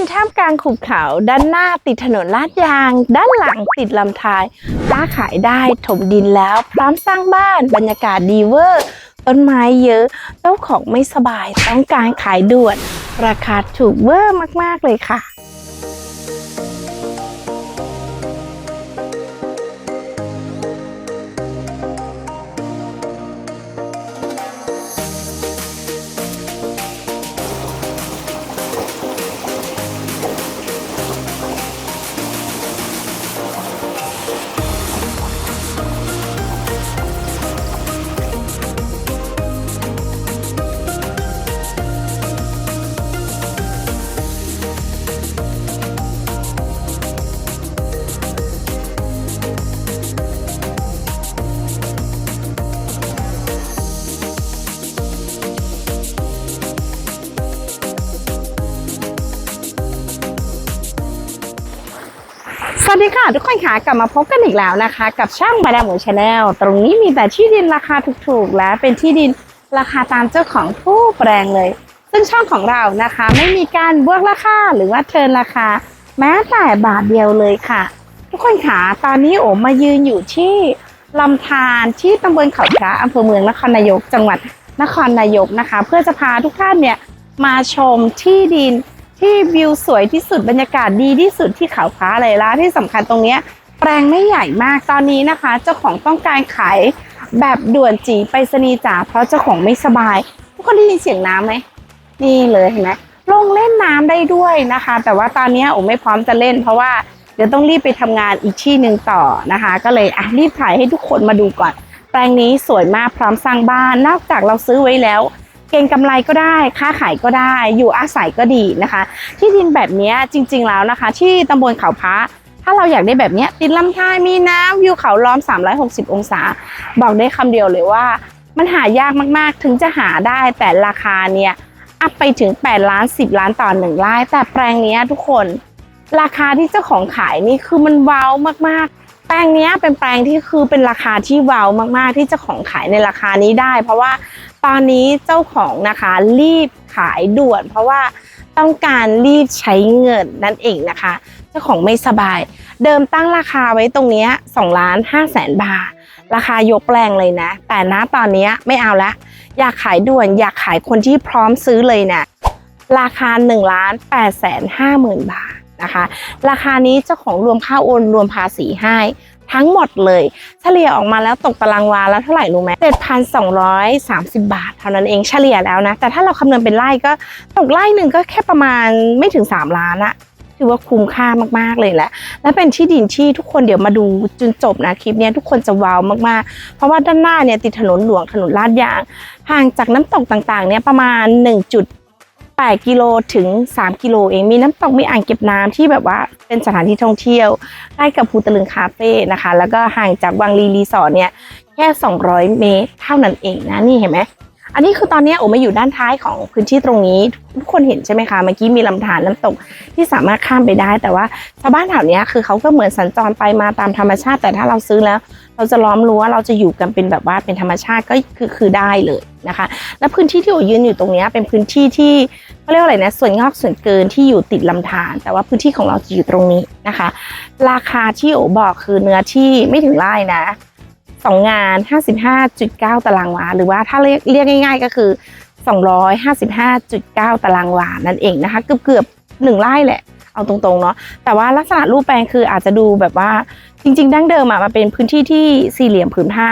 นท่ามกลางขุบเขา ด้านหน้าติดถนนลาดยาง ด้านหลังติดลำธารค้าขายได้ถมดินแล้ว พร้อมสร้างบ้านบรรยากาศดีเวอร์ ต้นไม้เยอะเจ้าของไม่สบายต้องการขายด่วน ราคาถูกเวอร์มากๆเลยค่ะ ดีค่ะ ทุกคนค่ะกลับมาพบกันอีกแล้วนะคะ กับช่างมาดาหมูชาแนลตรงนี้มีแต่ที่ดินราคาถูกๆ และเป็นที่ดินราคาตามเจ้าของผู้แปลงเลย ซึ่งช่องของเรานะคะ ไม่มีการบวกราคาหรือว่าเทินราคา แม้แต่บาทเดียวเลยค่ะ ทุกคนค่ะตอนนี้โอมมายืนอยู่ที่ลำธารที่ตำบลเขาพระอำเภอเมืองนครนายก จังหวัดนครนายกนะคะ เพื่อจะพาทุกท่านเนี่ยมาชมที่ดิน ที่วิวสวยที่สุดบรรยากาศดีที่สุดที่เขาพระเลยละที่สำคัญตรงเนี้ยแปลงไม่ใหญ่มากตอนนี้นะคะ เจ้าของต้องการขายแบบด่วนจีไปรษณีจ๋าเพราะเจ้าของไม่สบายทุกคนได้ยินเสียงน้ำไหมนี่เลยเห็นไหมลงเล่นน้ำได้ด้วยนะคะ แต่ว่าตอนนี้โอ้ไม่พร้อมจะเล่น เพราะว่าเดี๋ยวต้องรีบไปทำงานอีกที่หนึ่งต่อนะคะ ก็เลยอะรีบถ่ายให้ทุกคนมาดูก่อน แปลงนี้สวยมากพร้อมสร้างบ้านนอกจากเราซื้อไว้แล้ว เก่งกำไรก็ได้ ค้าขายก็ได้ อยู่อาศัยก็ดีนะคะ ที่ดินแบบนี้จริง ๆ แล้วนะคะ ที่ตำบลเขาพระถ้าเราอยากได้แบบนี้ติดลำธารมีน้ำวิวเขาล้อม 360 องศา บอกได้คำเดียวเลยว่า มันหายากมากๆ ถึงจะหาได้แต่ราคาเนี่ยอัพไปถึง 8 ล้าน 10 ล้านต่อหนึ่งไร่แต่แปลงนี้ทุกคน ราคาที่เจ้าของขายนี่คือมันว้าวมากๆ แปลงนี้เป็นแปลงที่คือเป็นราคาที่ว้าวมากๆ ที่เจ้าของขายในราคานี้ได้ เพราะว่า ตอนนี้เจ้าของนะคะรีบขายด่วน เพราะว่าต้องการรีบใช้เงินนั่นเองนะคะ เจ้าของไม่สบาย เดิมตั้งราคาไว้ตรงนี้2ล้าน5แสนบาท ราคายกแปลงเลยนะ แต่ณตอนนี้ไม่เอาละ อยากขายด่วนอยากขายคนที่พร้อมซื้อเลยเนี่ยราคา1ล้าน8แสน5หมื่นบาทนะคะ ราคานี้เจ้าของรวมค่าโอนรวมภาษีให้ ทั้งหมดเลย เฉลี่ยออกมาแล้วตกตารางวาแล้วเท่าไหร่รู้ไหม7,230 บาท เท่านั้นเองเฉลี่ยแล้วนะ แต่ถ้าเราคำนวณเป็นไร่ก็ตกไร่หนึ่งก็แค่ประมาณไม่ถึง 3 ล้านอะถือว่าคุ้มค่ามากๆเลยแหละ และเป็นที่ดินที่ทุกคนเดี๋ยวมาดูจนจบนะคลิปเนี้ยทุกคนจะว้าวมากๆ เพราะว่าด้านหน้าเนี่ยติดถนนหลวงถนนลาดยาง ห่างจากน้ำตกต่างๆเนี่ยประมาณ 8กิโลถึง 3 กิโลเองมีน้ำตกมีอ่างเก็บน้ำที่แบบว่าเป็นสถานที่ท่องเที่ยวใกล้กับภูตะลึงคาเฟ่นะคะ แล้วก็ห่างจากวังลีรีสอร์ทเนี่ยแค่ 200 เมตรเท่านั้นเองนะนี่เห็นไหม อันนี้คือตอนนี้โอมาอยู่ด้านท้ายของพื้นที่ตรงนี้ ทุกคนเห็นใช่ไหมคะเมื่อกี้มีลำธารน้ำตกที่สามารถข้ามไปได้ แต่ว่าชาวบ้านแถวนี้คือเขาก็เหมือนสัญจรไปมาตามธรรมชาติ แต่ถ้าเราซื้อแล้ว เราจะล้อมรั้วเราจะอยู่กันเป็นแบบว่าเป็นธรรมชาติก็คือคือได้เลยนะคะ และพื้นที่ที่โอยืนอยู่ตรงนี้เป็นพื้นที่ที่เขาเรียกว่าอะไรนะส่วนงอกส่วนเกินที่อยู่ติดลำธารแต่ว่าพื้นที่ของเราจะอยู่ตรงนี้นะคะ ราคาที่โอบอกคือเนื้อที่ไม่ถึงไร่นะ สองงาน 55.9 ตารางวา หรือว่าถ้าเรียกเรียกง่าย ๆ ก็คือ 255.9 ตารางวา นั่นเองนะคะ เกือบเกือบหนึ่งไร่แหละ เอาตรงๆเนาะ แต่ว่าลักษณะรูปแปลงคืออาจจะดูแบบว่าจริง ๆ ดั้งเดิมอะมาเป็นพื้นที่ที่สี่เหลี่ยมผืนผ้า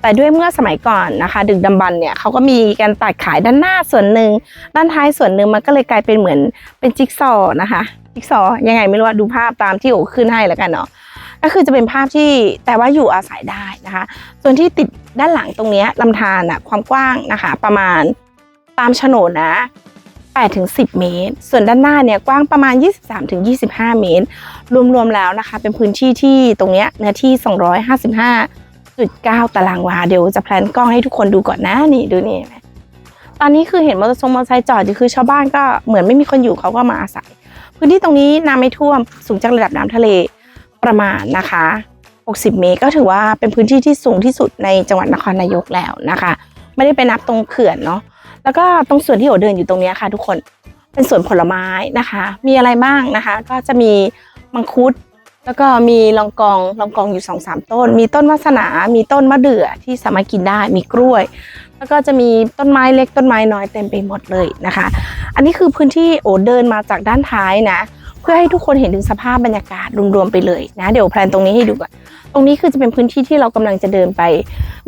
แต่ด้วยเมื่อสมัยก่อนนะคะ ดึกดำบรรเนี่ยเขาก็มีการตัดขายด้านหน้าส่วนหนึ่ง ด้านท้ายส่วนหนึ่งมันก็เลยกลายเป็นเหมือนเป็นจิ๊กซอว์นะคะ จิ๊กซอว์ยังไงไม่รู้ว่าดูภาพตามที่โอขึ้นให้แล้วกันเนาะ ก็คือจะเป็นภาพที่แต่ว่าอยู่อาศัยได้นะคะ ส่วนที่ติดด้านหลังตรงนี้ลำธารอะความกว้างนะคะ ประมาณตามโฉนดนะ8ถึง10 เมตร ส่วนด้านหน้าเนี่ยกว้างประมาณ 23ถึง25 เมตร รวมๆแล้วนะคะ เป็นพื้นที่ที่ตรงนี้เนื้อที่ 255.9 ตารางวา เดี๋ยวจะแพลนกล้องให้ทุกคนดูก่อนนะนี่ดูนี่ตอนนี้คือเห็นมอเตอร์ไซค์มอเตอร์ไซค์จอดอยู่คือชาวบ้านก็เหมือนไม่มีคนอยู่เขาก็มาอาศัย พื้นที่ตรงนี้น้ำไม่ท่วมสูงจากระดับน้ำทะเล ประมาณนะคะ 60 เมตร ก็ถือว่าเป็นพื้นที่ที่สูงที่สุดในจังหวัดนครนายกแล้วนะคะ ไม่ได้ไปนับตรงเขื่อนเนาะ แล้วก็ตรงส่วนที่โอเดินอยู่ตรงนี้ค่ะ ทุกคน เป็นสวนผลไม้นะคะ มีอะไรบ้างนะคะ ก็จะมีมังคุด แล้วก็มีลองกอง ลองกองอยู่สองสามต้น มีต้นวาสนา มีต้นมะเดื่อที่สามารถกินได้ มีกล้วย แล้วก็จะมีต้นไม้เล็กต้นไม้น้อยเต็มไปหมดเลยนะคะ อันนี้คือพื้นที่โอเดินมาจากด้านท้ายนะ เพื่อให้ทุกคนเห็นถึงสภาพบรรยากาศรวมๆไปเลยนะเดี๋ยวแพลนตรงนี้ให้ดูก่อนตรงนี้คือจะเป็นพื้นที่ที่เรากำลังจะเดินไป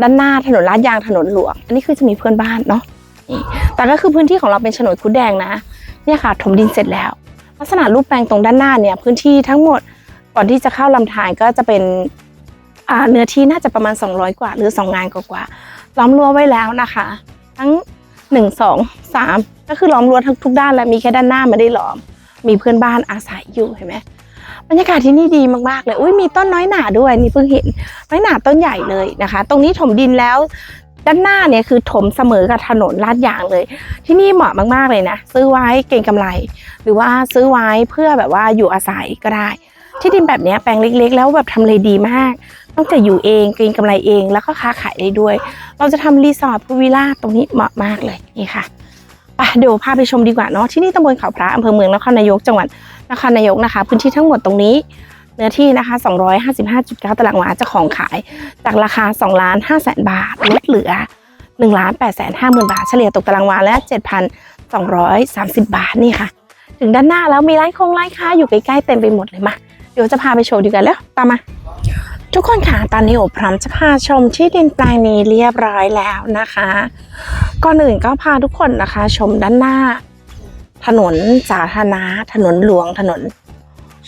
ด้านหน้าถนนลาดยางถนนหลวง อันนี้คือจะมีเพื่อนบ้านเนาะนี่แต่ก็คือพื้นที่ของเราเป็นโฉนดคุดแดงนะเนี่ยค่ะถมดินเสร็จแล้ว ลักษณะรูปแปลงตรงด้านหน้าเนี่ยพื้นที่ทั้งหมดก่อนที่จะเข้าลำธารก็จะเป็นเนื้อที่น่าจะประมาณ 200 กว่า หรือ 2 งานกว่าล้อมรั้วไว้แล้วนะคะ ทั้ง 1 2 3 ก็คือล้อมรั้วทั้งทุกด้านแล้วมีแค่ด้านหน้าไม่ได้ล้อม มีเพื่อนบ้านอาศัยอยู่เห็นไหมบรรยากาศที่นี่ดีมากๆเลยอุ้ยมีต้นน้อยหนาด้วยนี่เพิ่งเห็นน้อยหนาต้นใหญ่เลยนะคะ ตรงนี้ถมดินแล้วด้านหน้าเนี่ยคือถมเสมอกับถนนลาดยางเลย ที่นี่เหมาะมากๆเลยนะ ซื้อไว้เก่งกำไร หรือว่าซื้อไว้เพื่อแบบว่าอยู่อาศัยก็ได้ ที่ดินแบบนี้แปลงเล็กๆ แล้วแบบทำเลดีมากนอกจากอยู่เองเก่งกำไรเองแล้วก็ค้าขายได้ด้วย เราจะทำรีสอร์ทพูวิลล่าตรงนี้เหมาะมากเลยนี่ค่ะ ไปเดี๋ยวพาไปชมดีกว่าเนาะที่นี่ตำบลเขาพระอำเภอเมืองนครนายกจังหวัดนครนายกนะคะ พื้นที่ทั้งหมดตรงนี้เนื้อที่นะคะ 255.9 ตารางวาเจ้าของขาย จากราคา2ล้าน5แสนบาทลดเหลือ1ล้าน8แสน5หมื่นบาทเฉลี่ยตกตารางวาและ 7,230 บาทนี่ค่ะ ถึงด้านหน้าแล้วมีร้านคงร้านค้าอยู่ใกล้ๆเต็มไปหมดเลยมาเดี๋ยวจะพาไปโชว์ดีกันแล้วตามมาทุกคนค่ะตอนนี้โอบพร้อมจะพาชมที่ดินแปลงนี้เรียบร้อยแล้วนะคะ ก่อนอื่นก็พาทุกคนนะคะ ชมด้านหน้า ถนนสาธารณะถนนหลวงถนน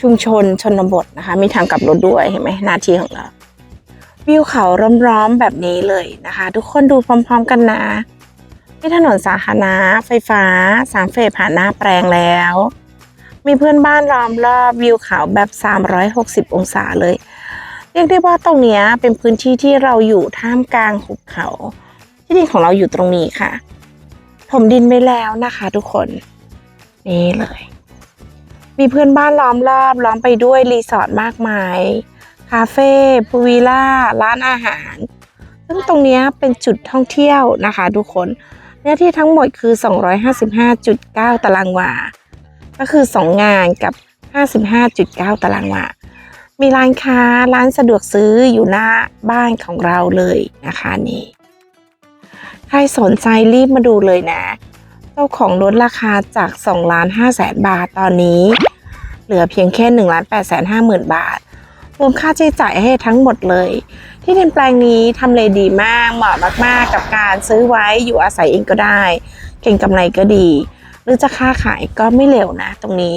ชุมชนชนบทนะคะ มีทางกลับรถด้วยเห็นไหมหน้าที่ของเรา วิวเขาร้อมๆแบบนี้เลยนะคะ ทุกคนดูพร้อม ๆ กันนะที่ถนนสาธารณะไฟฟ้าสามเฟสผ่านหน้าแปลงแล้ว มีเพื่อนบ้านล้อมรอบวิวเขาแบบ 360 องศาเลย เรียกได้ว่าตรงนี้เป็นพื้นที่ที่เราอยู่ท่ามกลางหุบเขา ที่ดินของเราอยู่ตรงนี้ค่ะ ผมดินไปแล้วนะคะ ทุกคน นี่เลย มีเพื่อนบ้านล้อมรอบล้อมไปด้วยรีสอร์ทมากมาย คาเฟ่พูลวิลล่า ร้านอาหาร ซึ่งตรงนี้เป็นจุดท่องเที่ยวนะคะ ทุกคนเนื้อที่ทั้งหมดคือ 255.9 ตารางวา ก็คือ 2 งานกับ 55.9 ตารางวา มีร้านค้าร้านสะดวกซื้ออยู่หน้าบ้านของเราเลยนะคะนี่ ใครสนใจรีบมาดูเลยนะ เจ้าของลดราคาจาก2ล้าน5แสนบาทตอนนี้ เหลือเพียงแค่1ล้าน8แสน5หมื่นบาท รวมค่าใช้จ่ายให้ทั้งหมดเลย ที่ดินแปลงนี้ทำเลดีมากเหมาะมากๆ กับการซื้อไว้อยู่อาศัยเองก็ได้ เก่งกำไรก็ดี หรือจะค้าขายก็ไม่เร็วนะ ตรงนี้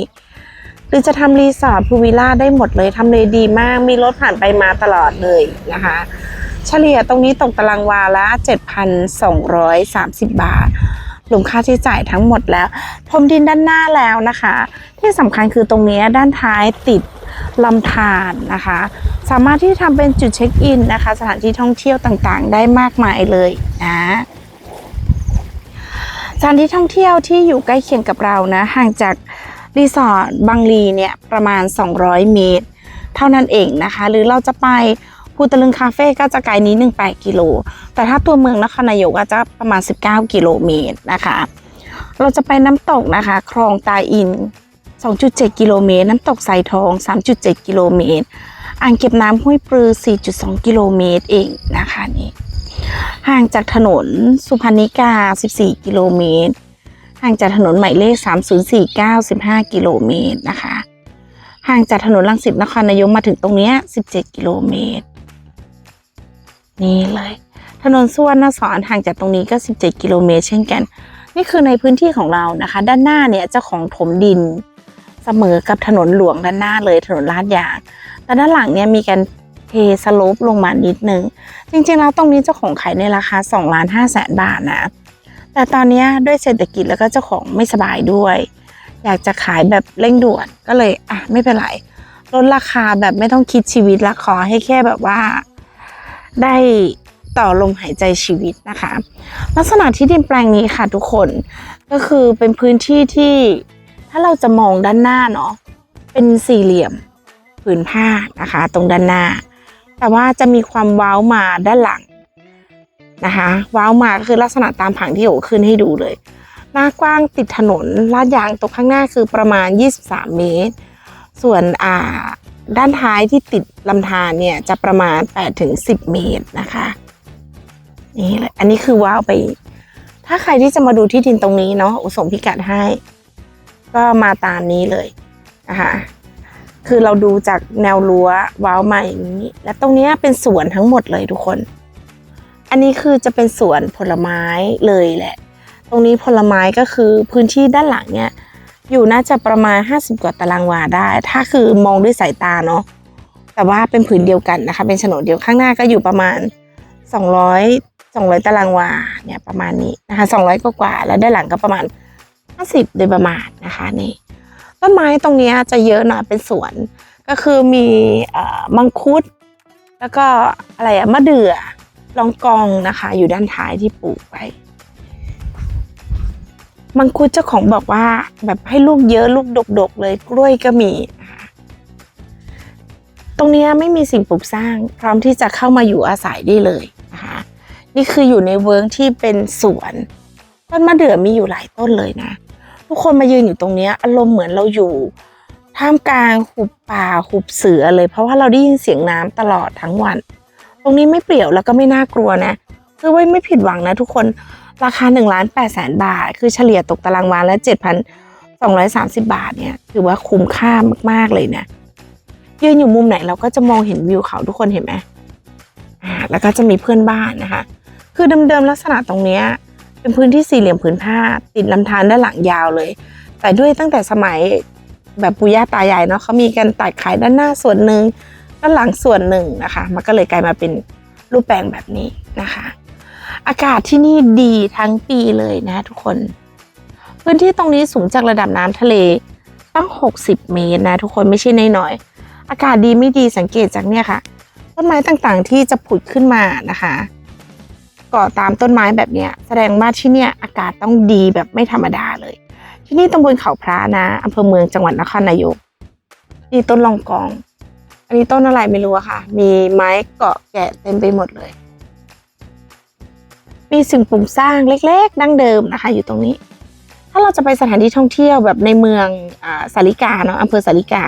หรือจะทำรีสอร์ทพูลวิลล่าได้หมดเลยทำเลดีมากมีรถผ่านไปมาตลอดเลยนะคะ เฉลี่ยตรงนี้ตกตารางวาละ 7,230 บาทรวมค่าใช้จ่ายทั้งหมดแล้วพรมดินด้านหน้าแล้วนะคะ ที่สำคัญคือตรงนี้ด้านท้ายติดลำธารนะคะ สามารถที่ทำเป็นจุดเช็คอินนะคะ สถานที่ท่องเที่ยวต่างๆ ได้มากมายเลยนะสถานที่ท่องเที่ยวที่อยู่ใกล้เคียงกับเรานะ ห่างจากรีสอร์ทบางลีเนี่ยประมาณ 200 เมตร เท่านั้นเองนะคะ หรือเราจะไป ภูตะลึงคาเฟ่ก็จะไกลนี้ 1 8 กิโล แต่ถ้าตัวเมืองนครนายกก็จะประมาณ 19 กิโลเมตรนะคะ เราจะไปน้ำตกนะคะคลองตาอิน 2.7 กิโลเมตร น้ำตกไซทอง 3.7 กิโลเมตร อ่างเก็บน้ำห้วยปลือ 4.2 กิโลเมตรเองนะคะนี่ห่างจากถนนสุพรรณิกา 14 กิโลเมตร ห่างจากถนนหมายเลข 3049 15 กิโลเมตรนะคะ ห่างจากถนนลังสิตนครนายกมาถึงตรงนี้ 17 กิโลเมตร นี่เลย ถนนสุวรรณสอนห่างจากตรงนี้ก็ 17 กิโลเมตรเช่นกัน นี่คือในพื้นที่ของเรานะคะ ด้านหน้าเนี่ยเจ้าของถมดินเสมอกับถนนหลวงด้านหน้าเลยถนนลาดยางแต่ด้านหลังเนี่ยมีการเทสโลปลงมานิดนึง จริงๆแล้วตรงนี้เจ้าของขายในราคา2ล้าน5แสนบาทนะ แต่ตอนนี้ด้วยเศรษฐกิจแล้วก็เจ้าของไม่สบายด้วย อยากจะขายแบบเร่งด่วนก็เลยอะไม่เป็นไรลดราคาแบบไม่ต้องคิดชีวิตละขอให้แค่แบบว่า ได้ต่อลมหายใจชีวิตนะคะ ลักษณะที่ดินแปลงนี้ค่ะทุกคนก็คือเป็นพื้นที่ที่ถ้าเราจะมองด้านหน้าเนาะเป็นสี่เหลี่ยมผืนผ้านะคะ ตรงด้านหน้า แต่ว่าจะมีความว้าวมาด้านหลังนะคะว้าวมาก็คือลักษณะตามผังที่โอขึ้นให้ดูเลย หน้ากว้างติดถนนลาดยางตรงข้างหน้าคือประมาณ 23 เมตร ส่วนอ่า ด้านท้ายที่ติดลำธารเนี่ยจะประมาณ8ถึง10 เมตรนะคะนี่แหละอันนี้คือว้าวไป ถ้าใครที่จะมาดูที่ดินตรงนี้เนาะอุส่งพิกัดให้ ก็มาตามนี้เลยนะคะคือเราดูจากแนวรั้วว้าวมาอย่างนี้ และตรงนี้เป็นสวนทั้งหมดเลยทุกคน อันนี้คือจะเป็นสวนผลไม้เลยแหละ ตรงนี้ผลไม้ก็คือพื้นที่ด้านหลังเนี่ย อยู่น่าจะประมาณ 50 กว่าตารางวาได้ ถ้าคือมองด้วยสายตาเนาะแต่ว่าเป็นผืนเดียวกันนะคะ เป็นโฉนดเดียวข้างหน้าก็อยู่ประมาณ 200 200 ตารางวาเนี่ยประมาณนี้นะคะ200กว่ากว่าแล้วด้านหลังก็ประมาณ 50 โดยประมาณนะคะนี่ต้นไม้ตรงนี้จะเยอะหน่อยเป็นสวน ก็คือมีอมังคุด แล้วก็อะไรอะมะเดื่อลองกองนะคะ อยู่ด้านท้ายที่ปลูกไว้ มังคุดเจ้าของบอกว่า แบบให้ลูกเยอะลูกดกๆเลยกล้วยก็มีนะคะตรงนี้ไม่มีสิ่งปลูกสร้าง พร้อมที่จะเข้ามาอยู่อาศัยได้เลยนะคะนี่คืออยู่ในเวิร์กที่เป็นสวนต้นมะเดื่อมีอยู่หลายต้นเลยนะ ทุกคนมายืนอยู่ตรงนี้อารมณ์เหมือนเราอยู่ท่ามกลางหุบป่าหุบเสือเลย เพราะว่าเราได้ยินเสียงน้ำตลอดทั้งวัน ตรงนี้ไม่เปรี่ยวแล้วก็ไม่น่ากลัวนะคือไว้ไม่ผิดหวังนะทุกคน ราคา1นึ่งล้านแปดแสนบาท คือเฉลี่ยตกตารางวาละเจ็ดพันสองร้อยสามสิบาทเนี่ยถือว่าคุ้มค่ามากๆเลยนะยืนอยู่มุมไหนเราก็จะมองเห็นวิวเขาทุกคนเห็นไหมอ่าแล้วก็จะมีเพื่อนบ้านนะคะ คือเดิมๆลักษณะตรงเนี้ยเป็นพื้นที่สี่เหลี่ยมผืนผ้า ติดลำธารด้านหลังยาวเลย แต่ด้วยตั้งแต่สมัยแบบปู่ย่าตายายเนาะเขามีการตัดขายด้านหน้าส่วนหนึ่งด้านหลังส่วนหนึ่งนะคะ มันก็เลยกลายมาเป็นรูปแปลงแบบนี้นะคะ อากาศที่นี่ดีทั้งปีเลยนะทุกคน พื้นที่ตรงนี้สูงจากระดับน้ำทะเลตั้ง 60 เมตรนะทุกคนไม่ใช่น้อยๆอากาศดีไม่ดีสังเกตจากเนี่ยค่ะ ต้นไม้ต่างๆที่จะผุดขึ้นมานะคะเกาะตามต้นไม้แบบเนี้ยแสดงว่าที่เนี่ยอากาศต้องดีแบบไม่ธรรมดาเลย ที่นี่ตำบลเขาพระนะอำเภอเมืองจังหวัดนครนายกนี่ต้นลองกอง อันนี้ต้นอะไรไม่รู้อะค่ะ มีไม้เกาะแกะเต็มไปหมดเลย มีสิ่งปลูกสร้างเล็กๆ ดั้งเดิมนะคะ อยู่ตรงนี้ ถ้าเราจะไปสถานที่ท่องเที่ยวแบบในเมืองอสาริกาเนาะอำเภอสาริกา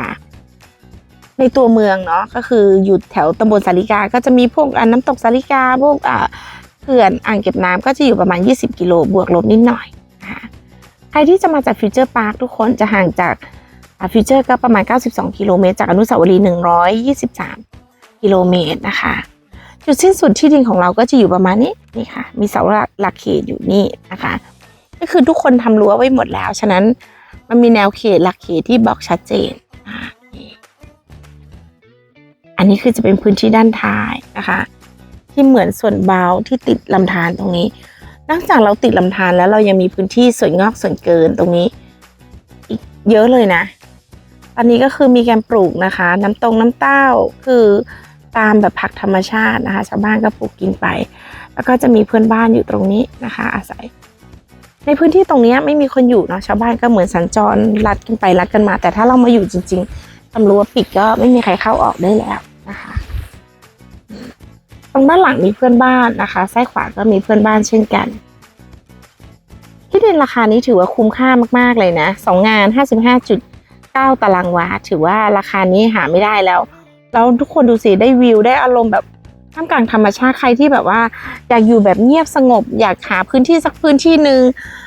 ในตัวเมืองเนาะก็คืออยู่แถวตำบลสาริกา ก็จะมีพวกอ่าน้ำตกสาริกาพวกเขื่อนอ่างเก็บน้ำก็จะอยู่ประมาณ 20 กิโลบวกลบนิดหน่อยนะคะใครที่จะมาจากฟิวเจอร์พาร์คทุกคนจะห่างจากฟิวเจอร์ก็ประมาณ 92 กิโลเมตร จากอนุสาวรีย์ 123 กิโลเมตรนะคะ จุดสิ้นสุดที่ดินของเราก็จะอยู่ประมาณนี้ นี่ค่ะ มีเสาหลักเขตอยู่นี่นะคะ ก็คือทุกคนทำรั้วไว้หมดแล้ว ฉะนั้นมันมีแนวเขตหลักเขตที่บอกชัดเจน อันนี้คือจะเป็นพื้นที่ด้านท้ายนะคะ ที่เหมือนส่วนเบาที่ติดลำธารตรงนี้ นอกจากเราติดลำธารแล้วเรายังมีพื้นที่ส่วนงอกส่วนเกินตรงนี้ อีกเยอะเลยนะ ตอนนี้ก็คือมีการปลูกนะคะ น้ำตรงน้ำเต้าคือ ตามแบบผักธรรมชาตินะคะ ชาวบ้านก็ปลูกกินไป แล้วก็จะมีเพื่อนบ้านอยู่ตรงนี้นะคะ อาศัย ในพื้นที่ตรงนี้ไม่มีคนอยู่เนาะชาวบ้านก็เหมือนสัญจรลัดกันไปลัดกันมา แต่ถ้าเรามาอยู่จริงๆตำรวจปิดก็ไม่มีใครเข้าออกได้แล้วนะคะ ตรงด้านหลังมีเพื่อนบ้านนะคะซ้ายขวาก็มีเพื่อนบ้านเช่นกันที่ดินราคานี้ถือว่าคุ้มค่ามาก ๆ เลยนะสองงาน 55.9 ตารางวา ถือว่าราคานี้หาไม่ได้แล้ว แล้วทุกคนดูสิได้วิวได้อารมณ์แบบท่ามกลางธรรมชาติใครที่แบบว่า อยากอยู่แบบเงียบสงบ อยากหาพื้นที่สักพื้นที่หนึ่ง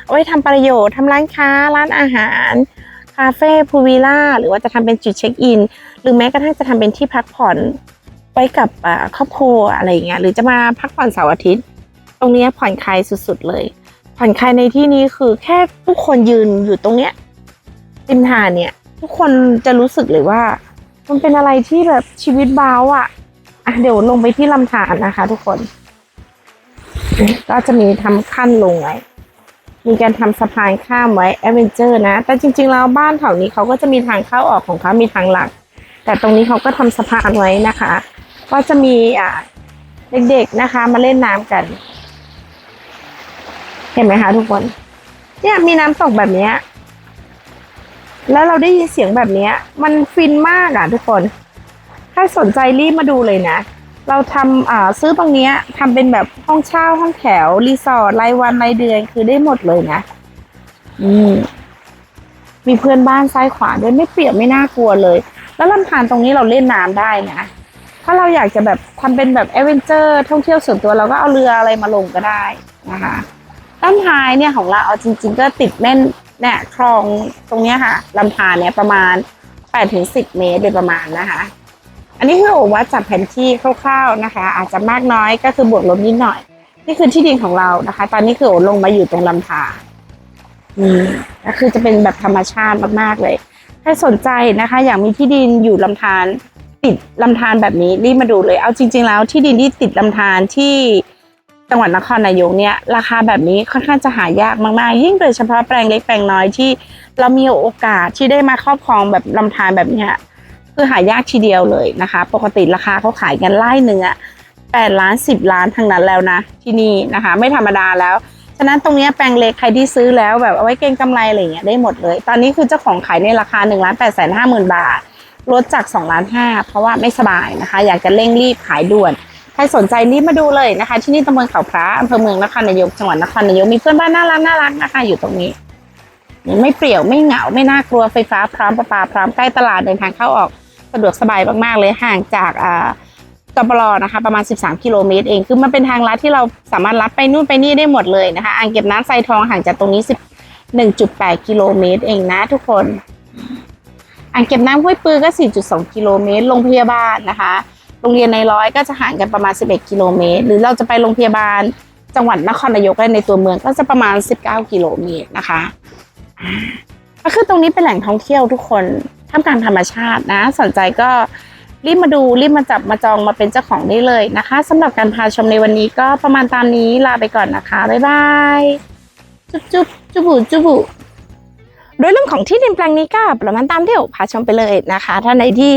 เอาไว้ทำประโยชน์ทำร้านค้า ร้านอาหารคาเฟ่พูลวิล่าหรือว่าจะทำเป็นจุดเช็คอิน หรือแม้กระทั่งจะทำเป็นที่พักผ่อนไว้กับครอบครัวอะไรอย่างเงี้ยหรือจะมาพักผ่อนเสาร์อาทิตย์ ตรงนี้ผ่อนคลายสุดๆเลย ผ่อนคลายในที่นี้คือแค่ทุกคนยืนอยู่ตรงเนี้ยริมหาดเนี่ย ทุกคนจะรู้สึกเลยว่า มันเป็นอะไรที่แบบชีวิตเบาอะอะเดี๋ยวลงไปที่ลำธารนะคะ ทุกคน ก็จะมีทำขั้นลงไว้มีการทำสะพานข้ามไว้แอเวนเจอร์นะ แต่จริง ๆ แล้วบ้านแถวนี้เขาก็จะมีทางเข้าออกของเขามีทางหลัก แต่ตรงนี้เขาก็ทำสะพานไว้นะคะ ก็จะมีอ่าเด็กๆนะคะ มาเล่นน้ำกัน เห็นไหมคะทุกคน เนี่ยมีน้ำตกแบบเนี้ย แล้วเราได้ยินเสียงแบบนี้มันฟินมากอะทุกคน ถ้าสนใจรีบมาดูเลยนะ เราทำอ่าซื้อตรงเนี้ยทำเป็นแบบห้องเช่าห้องแถว รีสอร์ทรายวันรายเดือนคือได้หมดเลยนะอืมมีเพื่อนบ้านซ้ายขวาด้วยไม่เปียบไม่น่ากลัวเลย แล้วลำธารตรงนี้เราเล่นน้ำได้นะถ้าเราอยากจะแบบทำเป็นแบบเอเวนเจอร์ท่องเที่ยวส่วนตัวเราก็เอาเรืออะไรมาลงก็ได้นะคะด้นท้ายเนี่ยของเราเอาจริง ๆ ก็ติดแม่น เนี่ยคลองตรงเนี้ยค่ะลำธารเนี่ยประมาณ8ถึง10 เมตรโดยประมาณนะคะ อันนี้คือโอวัดจากแผนที่คร่าวๆนะคะ อาจจะมากน้อยก็คือบวกลบนิดหน่อย นี่คือที่ดินของเรานะคะ ตอนนี้คือโอลงมาอยู่ตรงลำธารอืมก็คือจะเป็นแบบธรรมชาติมากๆเลย ถ้าสนใจนะคะ อยากมีที่ดินอยู่ลำธารติดลำธารแบบนี้รีบมาดูเลย เอาจริง ๆ แล้วที่ดินที่ติดลำธารที่ จังหวัดนครนายกเนี่ยราคาแบบนี้ค่อนข้างจะหายากมากๆ ยิ่งโดยเฉพาะแปลงเล็กแปลงน้อยที่ เรามีโอกาสที่ได้มาครอบครองแบบลำธารแบบนี้คือหายากทีเดียวเลยนะคะ ปกติราคาเขาขายกันไล่หนึ่งอะแปดล้านสิบล้านทั้งนั้นแล้วนะที่นี่นะคะ ไม่ธรรมดาแล้วฉะนั้นตรงนี้แปลงเล็กใครที่ซื้อแล้วแบบเอาไว้เก็งกำไรอะไรอย่างเงี้ยได้หมดเลย ตอนนี้คือเจ้าของขายในราคา1นึ่งล้านแปดแสนห้าหมื่นบาทลดจาก2ล้านห้าเพราะว่าไม่สบายนะคะ อยากจะเร่งรีบขายด่วน ใครสนใจรีบมาดูเลยนะคะ ที่นี่ตำบลเขาพระอำเภอเมืองนครนายกจังหวัดนครนายกมีเพื่อนบ้านน่ารักน่ารักนะคะ อยู่ตรงนี้ ไม่เปรี่ยวไม่เหงาไม่น่ากลัวไฟฟ้าพร้อมประปาพร้อมใกล้ตลาดเดินทางเข้าออกสะดวกสบายมากๆเลยห่างจากอ่ากปรนะคะประมาณ 13 กิโลเมตรเอง คือมันเป็นทางลัดที่เราสามารถลัดไปนู่นไปนี่ได้หมดเลยนะคะ อ่างเก็บน้ำไซทองห่างจากตรงนี้ 11.8 กิโลเมตรเองนะทุกคน อ่างเก็บน้ำห้วยปือก็ 4.2 กิโลเมตร โรงพยาบาลนะคะ รงเรียนในร้อยก็จะห่างกันประมาณ 11 กิโลเมตร หรือเราจะไปโรงพยาบาลจังหวัดนครนายกได้ในตัวเมืองก็จะประมาณ 19 กิโลเมตรนะคะก็คือตรงนี้เป็นแหล่งท่องเที่ยวทุกคนท่ามกลางธรรมชาตินะ สนใจก็รีบมาดูรีบมาจับมาจองมาเป็นเจ้าของได้เลยนะคะสำหรับการพาชมในวันนี้ก็ประมาณตามนี้ลาไปก่อนนะคะ บ๊ายบายจุ๊บจุ๊บจุบุจุบุโดยเรื่องของที่ดินแปลงนี้ก็ประมาณตามที่โอพาชมไปเลยนะคะ ถ้าในที่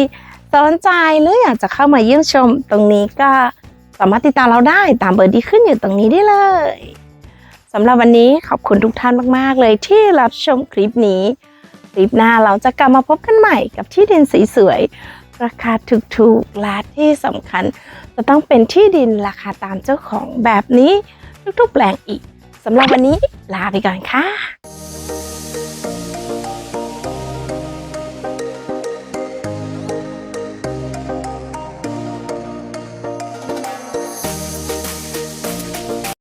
สนใจหรืออยากจะเข้ามาเยี่ยมชมตรงนี้ก็สามารถติดตามเราได้ตามเบอร์ที่ขึ้นอยู่ตรงนี้ได้เลยสำหรับวันนี้ขอบคุณทุกท่านมาก ๆ เลยที่รับชมคลิปนี้ คลิปหน้าเราจะกลับมาพบกันใหม่กับที่ดินสีสวยๆราคาถูกๆและที่สำคัญ จะต้องเป็นที่ดินราคาตามเจ้าของแบบนี้ทุกๆแปลงอีกสำหรับวันนี้ลาไปก่อนค่ะ